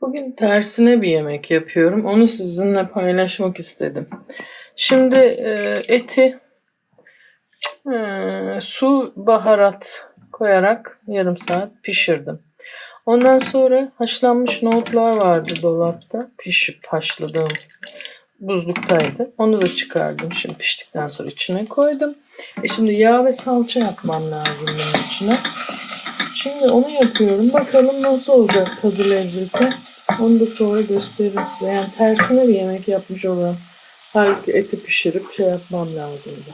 Bugün tersine bir yemek yapıyorum. Onu sizinle paylaşmak istedim. Şimdi e, eti e, su, baharat koyarak yarım saat pişirdim. Ondan sonra haşlanmış nohutlar vardı dolapta. Pişip haşladığım buzluktaydı. Onu da çıkardım. Şimdi piştikten sonra içine koydum. E şimdi yağ ve salça yapmam lazım bunun içine. Şimdi onu yapıyorum. Bakalım nasıl olacak tadı lezzeti. Onu da sonra gösteririm size. Yani tersine bir yemek yapmış olan. Halbuki eti pişirip şey yapmam lazımdı.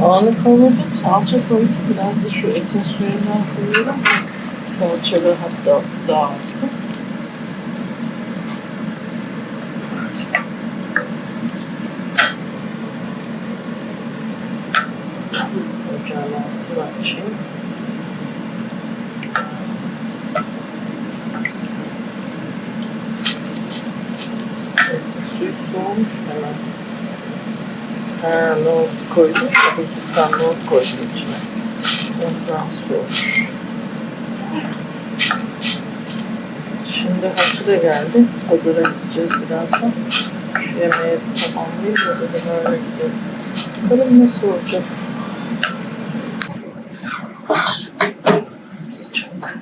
Soğanı kavurdum, salça koydum. Biraz da şu etin suyundan koyuyorum. Salça rahat da dağılsın. Ocağın altını açayım. Etin suyu soğumuş hemen. Ha, nohut koydum. Buzluktan nohut koydum içine. Ondan soğumuş. Şimdi hakkı da geldi. Hazıra gideceğiz birazdan. Şu yemeği tamamlayayım da dedim öyle gidelim. Bakalım nasıl olacak. Sıcak.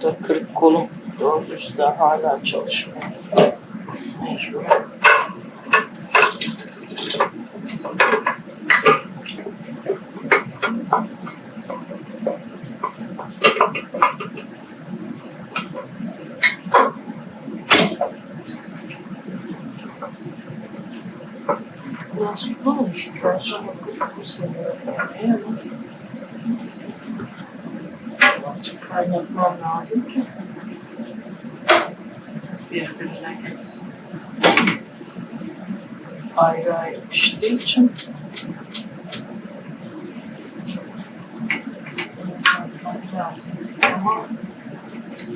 Bu da kırık kolum. Dürüst daha hala çalışmıyor. Mecbur. Sulu olmuş. Gerçekten sulu seviyorum ama birazcık kaynatmam lazım ki birbirine gelsin. Ayrı ayrı piştiği için kaynatmam lazım. Ama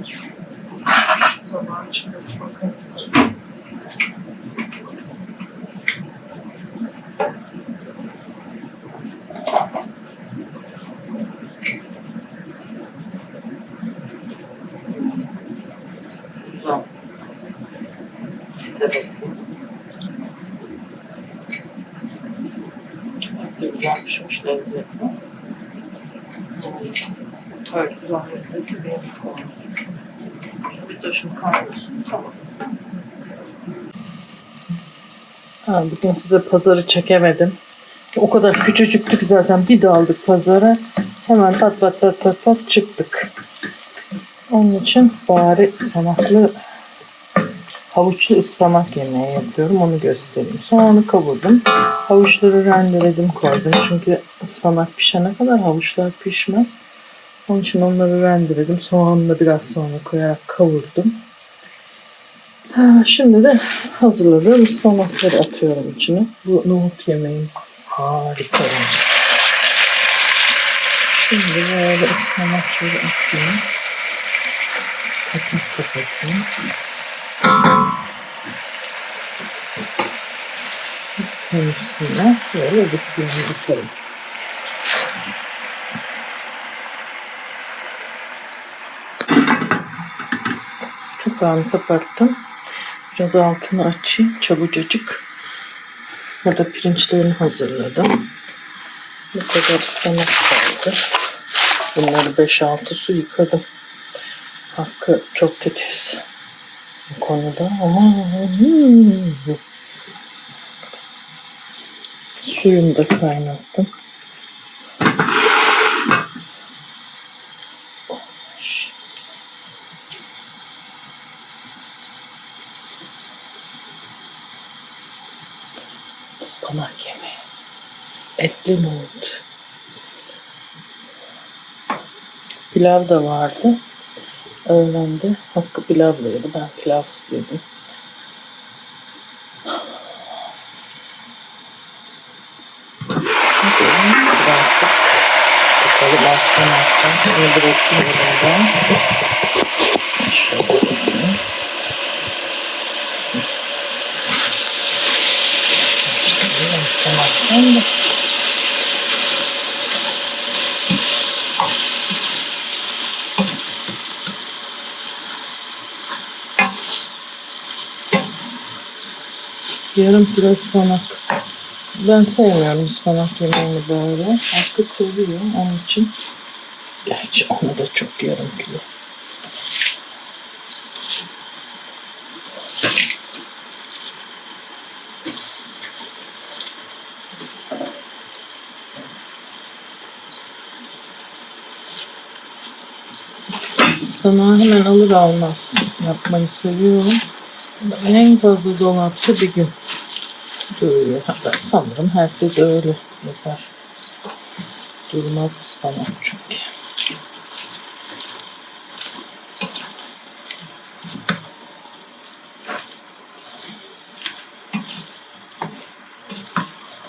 şu tabağı çıkarıp bakalım. De güzel. Evet güzel lezzetli bir yemek oldu. Bir taşım kaynasın tamam. Ha, bugün size pazarı çekemedim. O kadar küçücüktük zaten bir daldık pazara. Hemen pat pat pat pat pat çıktık. Onun için bari ıspanaklı havuçlu ıspanak yemeği yapıyorum. Onu göstereyim. Soğanı kavurdum. Havuçları rendeledim koydum. Çünkü ıspanak pişene kadar havuçlar pişmez. Onun için onları rendeledim. Soğanı da biraz sonra koyarak kavurdum. Ha, şimdi de hazırladığım ıspanakları atıyorum içine. Bu nohut yemeğim harika. Şimdi böyle ıspanakları atayım. Kapıyı kapatayım. Sevmişsinler. Böyle bıkıyorum bıkarım. Kapağını kapattım. Biraz altını açayım. Çabucacık. Burada pirinçlerini hazırladım. Bu kadar ıspanak kaldı. Bunları 5-6 su yıkadım. Hakkı çok titiz bu konuda ama suyunu da kaynattım. Ispanak yemeği. Etli nohut. Pilav da vardı. Öğlende Hakkı pilavla yedi. Ben pilavsız yedim. Bakalım alttan alttan. Şunu bıraktım elimden. Şöyle alttan alttan da Yarım kilo ıspanak. Ben sevmiyorum ıspanak yemeğini böyle. Hakkı seviyor onun için. Gerçi ona da çok yarım kilo. Ispanağı hemen alır almaz yapmayı seviyorum. En fazla dolapta bir gün duruyor. Hatta sanırım herkes öyle yapar. Durmaz ıspanak çünkü.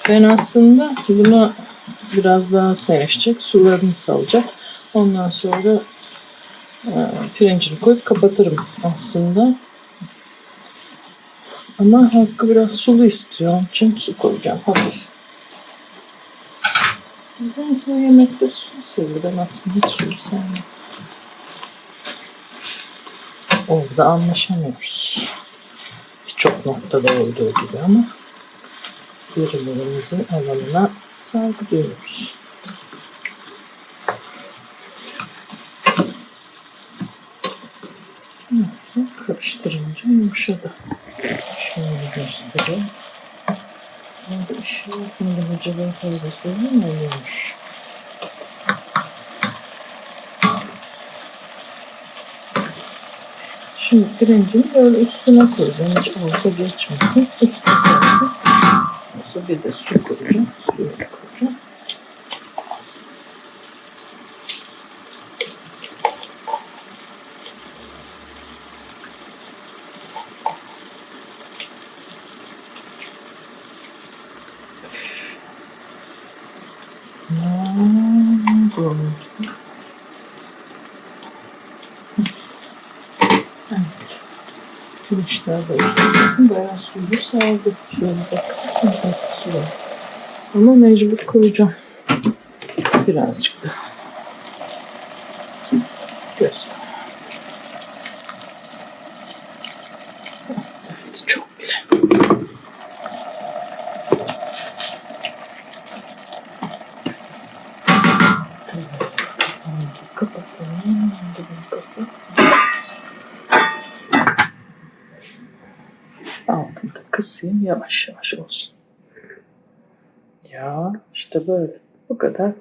Ben aslında bunu biraz daha sevişecek, sularını salacak. Ondan sonra e, pirincini koyup kapatırım aslında. Ama Hakkı biraz sulu istiyor. Onun su koyacağım hafif. Ben sonra yemekleri sulu seviyorum. Ben aslında hiç sulu sevmem. Orada anlaşamıyoruz. Birçok noktada olduğu gibi ama birbirlerimizin alanına saygı duyuyoruz. Evet, karıştırınca yumuşadı. Göstereyim. Burada bir şey yapmadım. Acaba fazla söyleyeyim mi? Olmuş. Şimdi pirincini böyle üstüne koyacağım. Hiç alta geçmesin. Üstüne. Sonra bir de su koyacağım. Suyu da koyacağım. Zor. Evet. Pirinçler de üstüne bayağı suyu saldı. Şöyle var. Ama mecbur koyacağım. Birazcık da. Göz. Evet çok bile. Kapatalım. Da kısayım yavaş yavaş olsun. Ya işte böyle. Bu kadar